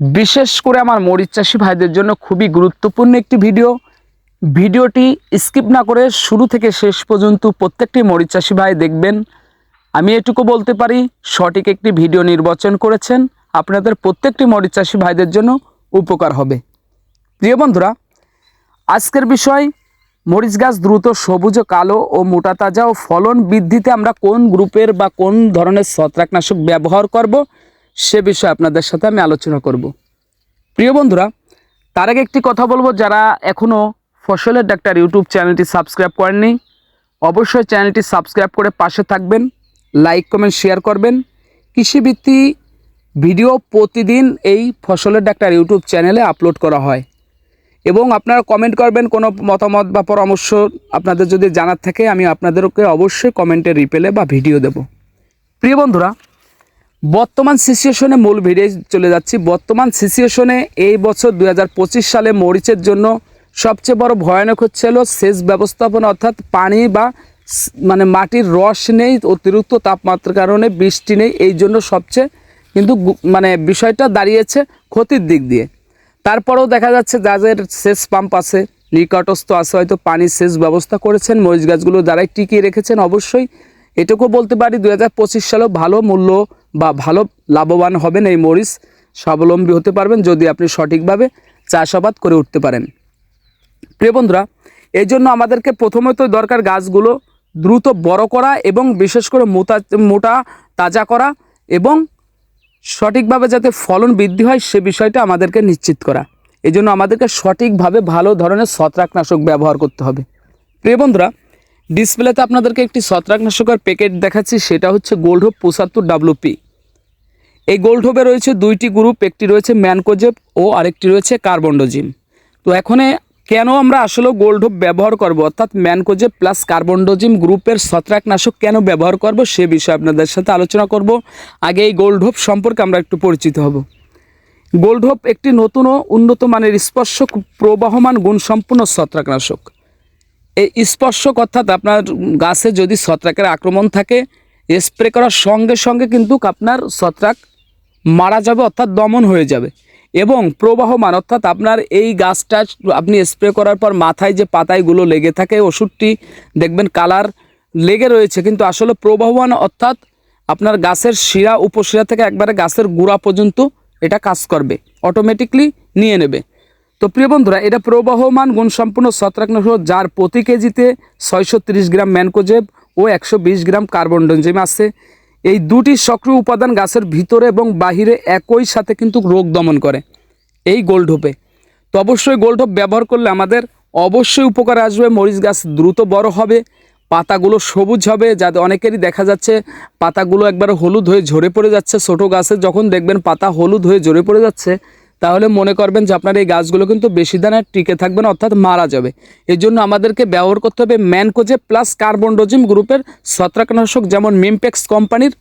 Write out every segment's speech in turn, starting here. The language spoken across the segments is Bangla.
বিশেষ করে আমার মরিচ চাষি ভাইদের জন্য খুবই গুরুত্বপূর্ণ একটি ভিডিও। ভিডিওটি স্কিপ না করে শুরু থেকে শেষ পর্যন্ত প্রত্যেকটি মরিচ চাষি ভাই দেখবেন। আমি এটুকু বলতে পারি, সঠিক একটি ভিডিও নির্বাচন করেছেন, আপনাদের প্রত্যেকটি মরিচ চাষি ভাইদের জন্য উপকার হবে। প্রিয় বন্ধুরা, আজকের বিষয়, মরিচ গাছ দ্রুত সবুজ, কালো ও মোটা তাজা ও ফলন বৃদ্ধিতে আমরা কোন গ্রুপের বা কোন ধরনের ছত্রাকনাশক ব্যবহার করব? সে বিষয়ে আপনাদের সাথে আমি আলোচনা করব। প্রিয় বন্ধুরা, তার আগে একটি কথা বলব, যারা এখনও ফসলের ডাক্তার ইউটিউব চ্যানেলটি সাবস্ক্রাইব করেননি, অবশ্যই চ্যানেলটি সাবস্ক্রাইব করে পাশে থাকবেন, লাইক, কমেন্ট, শেয়ার করবেন। কৃষিভিত্তি ভিডিও প্রতিদিন এই ফসলের ডাক্তার ইউটিউব চ্যানেলে আপলোড করা হয়। এবং আপনারা কমেন্ট করবেন, কোনো মতামত বা পরামর্শ আপনাদের যদি জানার থাকে, আমি আপনাদেরকে অবশ্যই কমেন্টে রিপেলে বা ভিডিও দেব। প্রিয় বন্ধুরা বর্তমান সিচুয়েশনে মূল ভিডিও চলে যাচ্ছি। বর্তমান সিচুয়েশনে এই বছর দু হাজার পঁচিশ সালে মরিচের জন্য সবচেয়ে বড় ভয়ানক হচ্ছে হলো সেচ ব্যবস্থাপনা, অর্থাৎ পানি বা মানে মাটির রস নেই, অতিরিক্ত তাপমাত্রার কারণে বৃষ্টি নেই, এই জন্য সবচেয়ে কিন্তু মানে বিষয়টা দাঁড়িয়েছে ক্ষতির দিক দিয়ে। তারপরেও দেখা যাচ্ছে যাদের সেচ পাম্প আছে, নিকটস্থ আছে, হয়তো পানির সেচ ব্যবস্থা করেছেন, মরিচ গাছগুলো দ্বারাই টিকিয়ে রেখেছেন, অবশ্যই এটুকু বলতে পারি দু হাজার পঁচিশ সালেও ভালো মূল্য বা ভালো লাভবান হবেন এই মরিচ, স্বাবলম্বী হতে পারবেন যদি আপনি সঠিকভাবে চাষাবাদ করে উঠতে পারেন। প্রিয় বন্ধুরা, এই জন্য আমাদেরকে প্রথমত দরকার গাছগুলো দ্রুত বড় করা এবং বিশেষ করে মোটা মোটা, তাজা করা এবং সঠিকভাবে যাতে ফলন বৃদ্ধি হয় সে বিষয়টা আমাদেরকে নিশ্চিত করা। এই জন্য আমাদেরকে সঠিকভাবে ভালো ধরনের ছত্রাকনাশক ব্যবহার করতে হবে। প্রিয় বন্ধুরা ডিসপ্লেতে আপনাদেরকে একটি ছত্রাকনাশকের প্যাকেট দেখাচ্ছি, সেটা হচ্ছে গোল্ড হোপ পঁচাত্তর ডাব্লুপি এই হোপে রয়েছে দুইটি গ্রুপ, একটি রয়েছে ম্যানকোজেব ও আরেকটি রয়েছে কার্বন্ডোজিম। তো এখানে কেন আমরা আসলে গোল্ড হোপ ব্যবহার করব? অর্থাৎ ম্যানকোজেব প্লাস কার্বনডোজিম গ্রুপের ছত্রাকনাশক কেন ব্যবহার করব সে বিষয়ে আপনাদের সাথে আলোচনা করব। আগে এই গোল্ড হোপ সম্পর্কে আমরা একটু পরিচিত হব। গোল্ড হোপ একটি নতুন ও উন্নত মানের স্পর্শক প্রবাহমান গুণসম্পন্ন ছত্রাকনাশক। এই স্পর্শক অর্থাৎ আপনার গাছে যদি ছত্রাকের আক্রমণ থাকে স্প্রে করার সঙ্গে সঙ্গে কিন্তু আপনার ছত্রাক মারা যাবে অর্থাৎ দমন হয়ে যাবে। এবং প্রবাহমান, অর্থাৎ আপনার এই গাছটা আপনি স্প্রে করার পর মাথায় যে পাতাইগুলো লেগে থাকে, ওষুধটি দেখবেন কালার লেগে রয়েছে, কিন্তু আসলে প্রবাহমান, অর্থাৎ আপনার গাছের শিরা, উপশিরা থেকে একবারে গাছের গুঁড়া পর্যন্ত এটা কাজ করবে অটোমেটিকলি নিয়ে নেবে। তো প্রিয় বন্ধুরা, এটা প্রবাহমান গুণসম্পন্ন ছত্রাকনাশক যার প্রতি কেজিতে ছয়শো গ্রাম ম্যানকোজেব ও একশো বিশ গ্রাম কার্বন ডেনজিম আছে। এই দুটি সক্রিয় উপাদান গাছের ভিতরে এবং বাহিরে একই সাথে কিন্তু রোগ দমন করে, এই গোলঢোপে। তো অবশ্যই গোলঢোপ ব্যবহার করলে আমাদের অবশ্যই উপকার আসবে, মরিচ গাছ দ্রুত বড় হবে, পাতাগুলো সবুজ হবে, যাতে অনেকেরই দেখা যাচ্ছে পাতাগুলো একবার হলুদ হয়ে ঝরে পড়ে যাচ্ছে। ছোটো গাছে যখন দেখবেন পাতা হলুদ হয়ে ঝরে পড়ে যাচ্ছে তাহলে মনে করবেন যে আপনার এই গাছগুলো কিন্তু বেশি দিন টিকে থাকবে না, অর্থাৎ মারা যাবে। এই জন্য আমাদেরকে ব্যবহার করতে হবে ম্যানকোজে প্লাস কার্বনডোজিম গ্রুপের ছত্রাকনাশক, যেমন মিমপেক্স কোম্পানির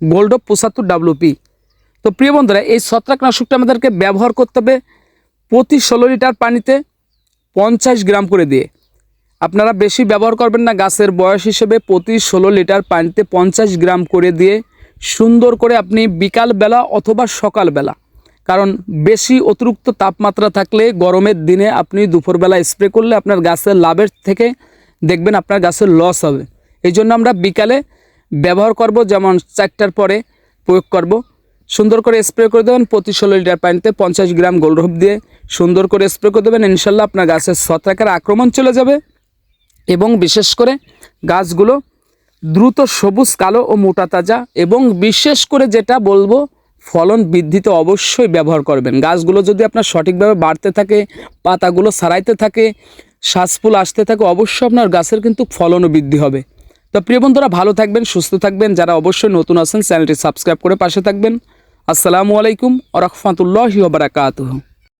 গোল্ড পঁচাত্তর ডাব্লুপি তো প্রিয় বন্ধুরা, এই ছত্রাকনাশকটা আমাদেরকে ব্যবহার করতে হবে প্রতি ষোলো লিটার পানিতে পঞ্চাশ গ্রাম করে দিয়ে। আপনারা বেশি ব্যবহার করবেন না, গাছের বয়স হিসেবে প্রতি ষোলো লিটার পানিতে পঞ্চাশ গ্রাম করে দিয়ে সুন্দর করে আপনি বিকালবেলা অথবা সকালবেলা কারণ বেশি অতিরিক্ত তাপমাত্রা থাকলে গরমের দিনে আপনি দুপুরবেলা স্প্রে করলে আপনার গাছের লাভের থেকে দেখবেন আপনার গাছের লস হবে। এই জন্য আমরা বিকালে ব্যবহার করব, যেমন চারটার পরে প্রয়োগ করব। সুন্দর করে স্প্রে করে দেবেন, প্রতি ষোলো লিটার পানিতে পঞ্চাশ গ্রাম গোলরোপ দিয়ে সুন্দর করে স্প্রে করে দেবেন। ইনশাল্লাহ আপনার গাছের ছত্রাকের আক্রমণ চলে যাবে এবং বিশেষ করে গাছগুলো দ্রুত সবুজ, কালো ও মোটা, তাজা এবং বিশেষ করে যেটা বলব ফলন বৃদ্ধিতে অবশ্যই ব্যবহার করবেন। গাছগুলো যদি আপনার সঠিকভাবে বাড়তে থাকে, পাতাগুলো সারাইতে থাকে, শ্বাসফুল আসতে থাকে, অবশ্যই আপনার গাছের কিন্তু ফলনও বৃদ্ধি হবে। তো প্রিয় বন্ধুরা, ভালো থাকবেন, সুস্থ থাকবেন। যারা অবশ্যই নতুন আছেন, চ্যানেলটি সাবস্ক্রাইব করে পাশে থাকবেন। আসসালামু আলাইকুম আ বারাকাত